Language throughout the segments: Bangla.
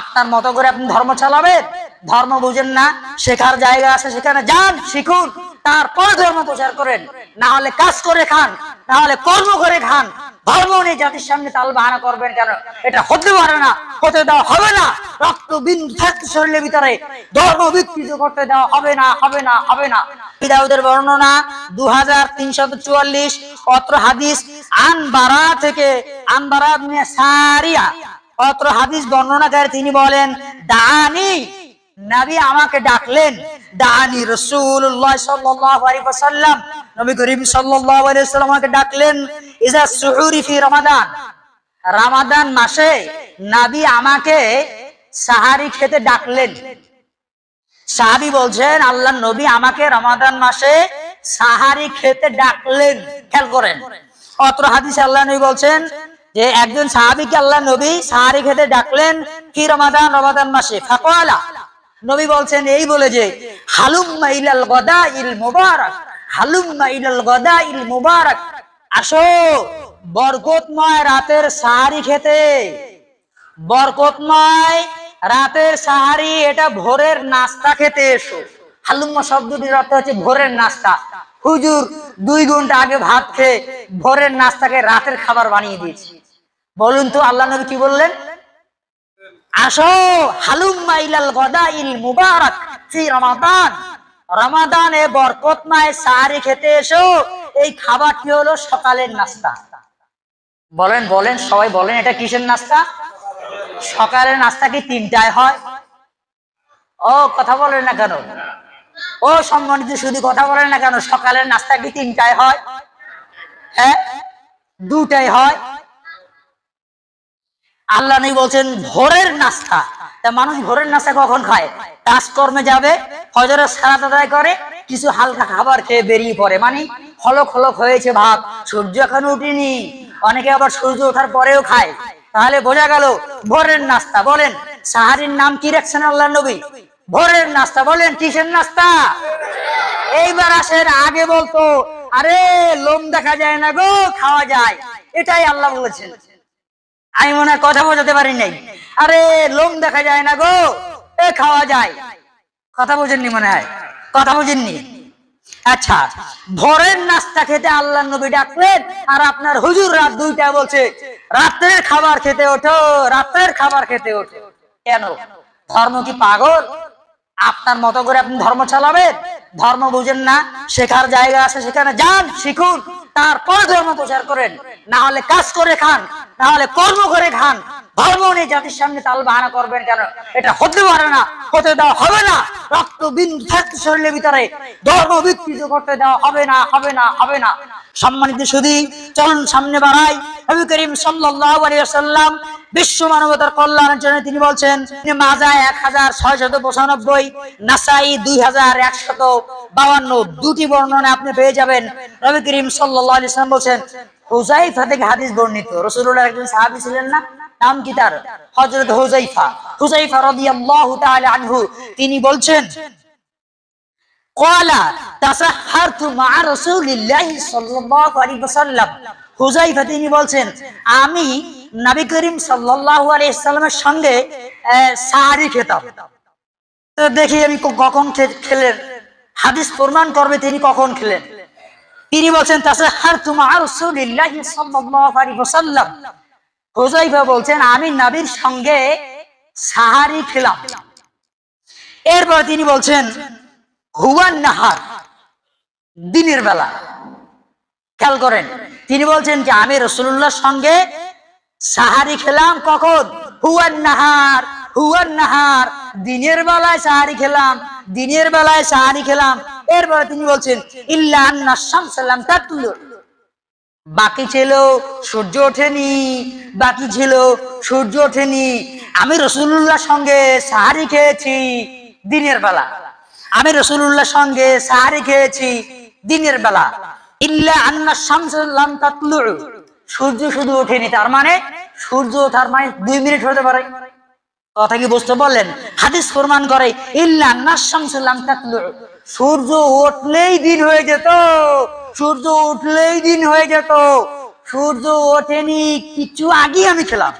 আপনার মতো করে আপনি ধর্ম চালাবেন? ধর্ম বুঝেন না, শেখার জায়গা আছে সেখানে যান, শিখুন, তারপর ধর্ম প্রচার করেন। না হলে কাজ করে খান, না হলে কর্ম করে খান। ধর্ম নিয়ে জাতির সামনে তাল বাহানা করবেন কেন? এটা হতে পারে না, হতে দেওয়া হবে না। রক্ত শরীরের ভিতরে, ধর্ম বিকৃত করতে দেওয়া হবে না হবে না হবে না। বর্ণনা দু হাজার তিনশত চুয়াল্লিশ, অত্র হাদিস, আনবারা থেকে আনবারা সারিয়া অত্র হাদিস বর্ণনাকারী তিনি বলেন, দানি, নবী আমাকে ডাকলেন। দানি রাসূলুল্লাহ সাল্লাল্লাহু আলাইহি ওয়াসাল্লাম। নবী করিম সাল্লাল্লাহু আলাইহি ওয়াসাল্লাম আমাকে ডাকলেন, ইজা সুহুরি ফি রমাদান। রমাদান মাসে নবী আমাকে সাহারি খেতে ডাকলেন। সাহাবি বলছেন, আল্লাহ নবী আমাকে রমাদান মাসে সাহারি খেতে ডাকলেন। খেয়াল করেন। অত্র হাদিসে আল্লাহ নবী বলছেন যে একজন সাহাবিকে আল্লাহ নবী সাহারি খেতে ডাকলেন, কি রমাদান? রমাদান মাসে? ফাকওয়ালা নবী বলছেন, এই বলে যে, হালুম্মা ইলাল গদা ইল মুবারক, হালুম্মা ইলাল গদা ইল মুবারক। আসো, বরকতময় রাতের সাহারি খেতে। বরকতময় রাতের সাহারি, এটা ভোরের নাস্তা খেতে এসো। হালুম্মা শব্দটির অর্থ হচ্ছে ভোরের নাস্তা। হুজুর দুই ঘণ্টা আগে ভাত খেয়ে ভোরের নাস্তাকে রাতের খাবার বানিয়ে দিয়েছি। বলুন তো আল্লাহ নবী কি বললেন? আসো হালুম্মা ইলাল গদাইল মুবারক ফি রমাদান। রমাদানে বরকতময় সাহারি খেতে এসো। এই খাবারটি হলো সকালের নাস্তা। বলেন বলেন, সবাই বলেন, এটা কিসের নাস্তা? সকালের নাস্তা কি তিনটায় হয়? ও, কথা বলেন না কেন? ও, সম্মানিত শুধু কথা বলেন না কেন? সকালের নাস্তা কি তিনটায় হয়? হ্যাঁ? দুটাই হয়। আল্লাহ নেই বলছেন, ভোরের নাস্তা। তা মানুষ ভোরের নাস্তা কখন খায়? কাজকর্মে যাবে, ফজরের সারাত আদায় করে, কিছু হালকা খাবার খেয়ে বেরিয়ে পড়ে। মানে হলক হলক হয়েছে ভাব, সূর্য এখন উঠেনি। অনেকে আবার সূর্য ওঠার পরেও খায়। তাহলে বোঝা গেল, ভোরের নাস্তা। বলেন সাহারির নাম কি রাখছেন আল্লাহ নবী? ভোরের নাস্তা। বলেন, কিসের নাস্তা? এইবার আসেন, আগে বলতো, আরে লোম দেখা যায় না গো, খাওয়া যায়। এটাই আল্লাহ বলেছেন। আমি মনে হয় কথা বোঝাতে পারি নাই। আরে, লোম দেখা যায় না গো। এ, খাওয়া যায়। কথা বোঝেননি মনে হয়? কথা বোঝেননি? আচ্ছা ভোরের নাস্তা খেতে আল্লাহ নবী ডাকলেন, আর আপনার হুজুর রাত দুইটা বলছে, রাত্রের খাবার খেতে ওঠো, রাত্রের খাবার খেতে ওঠো। কেন? ধর্ম কি পাগল? আপনার মতো করে আপনি ধর্ম চালাবেন? ধর্ম বুঝেন না, শেখার জায়গা আছে, সেখানে যান, শিখুন। তারপর ধর্ম প্রচার করেন। না হলে কাজ করে খান, না হলে কর্ম করে খান। ধর্ম নিয়ে জাতির সামনে তাল বাহানা করবেন কেন? এটা হতে পারে না, হতে দেওয়া হবে না। রক্ত বিন্দু থাকতে শরীরের ভিতরে ধর্ম বিকৃত করতে দেওয়া হবে না হবে না হবে না। সম্মানিত সুদী চলুন সামনে বাড়াই। নবী করিম সাল্লাল্লাহু আলাইহি ওয়াসাল্লাম বিশ্ব মানবতার কল্যাণের জন্য তিনি বলছেন মাজা এক হাজার ছয়শত পঁচানব্বই নাসাই দুই হাজার একশত বাউান্ন দুটি বর্ণনা আপনি পেয়ে যাবেন নবী করিম সাল্লাল্লাহু আলাইহি ওয়াসাল্লাম বলছেন হুজাইফা থেকে হাদিস বর্ণিত রাসূলুল্লাহ একজন সাহাবী ছিলেন না নাম কি তার হযরত হুজাইফা হুজাইফা রাদিয়াল্লাহু তাআলা আনহু তিনি বলছেন قال تسحرت مع رسول الله صلى الله عليه وسلم হুজাইফা তিনি বলছেন আমি নবী করিম সাল্লাল্লাহু আলাইহি সাল্লামের সঙ্গে সাহারি খেতাম। দেখি আমি কখন খেলেন। হাদিস প্রমাণ করবে তিনি কখন খেলেন। তিনি বলছেন বলছেন, আমি নবীর সঙ্গে সাহারি খেলাম। এরপর তিনি বলছেন হুয়ান নাহার, দিনের বেলা। খেয়াল করেন, তিনি বলছেন যে আমি রসুল্লাহর সঙ্গে সাহারি খেলাম কখন? হুয়ান নাহার হুয়ান নাহার। দিনের বেলায় সাহারি খেলাম, দিনের বেলায় সাহারি খেলাম। এরপরে তিনি বলছেন, ইল্লা আন্না শামসাল্লাম তাতলু বাকি ছিল, সূর্য ওঠেনি। বাকি ছিল, সূর্য ওঠেনি। আমি রসুল্লাহর সঙ্গে সাহারি খেয়েছি দিনের বেলা। আমি রসুল্লাহর সঙ্গে সাহারি খেয়েছি দিনের বেলা। ইল্লা আন্না শামসাল্লাম তাতলু সূর্য শুধু ওঠেনি, তার মানে সূর্য ওঠার মানে দুই মিনিট হতে পারে। কথা কি বুঝতে বললেন হাদিস প্রমাণ করে সূর্য উঠলেই দিন হয়ে যেত, সূর্য উঠলেই দিন হয়ে যেত। সূর্য ওঠেনি, কিছু আগে আমি খেলাম।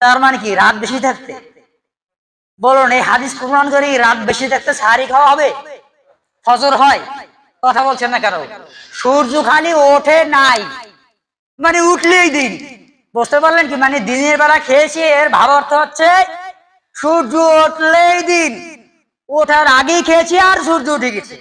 তার মানে কি? রাত বেশি থাকতে। বলুন, এই হাদিস প্রমাণ করি রাত বেশি থাকতে সাহারি খাওয়া হবে? ফজর হয়? কথা বলছেন না কেন? সূর্য খালি ওঠে নাই। মানে উঠলেই দিন। বুঝতে পারলেন কি? মানে দিনের বেলা খেয়েছি, এর ভাব অর্থ হচ্ছে সূর্য উঠলেই দিন। ওঠার আগেই খেয়েছি আর সূর্য উঠে গেছে।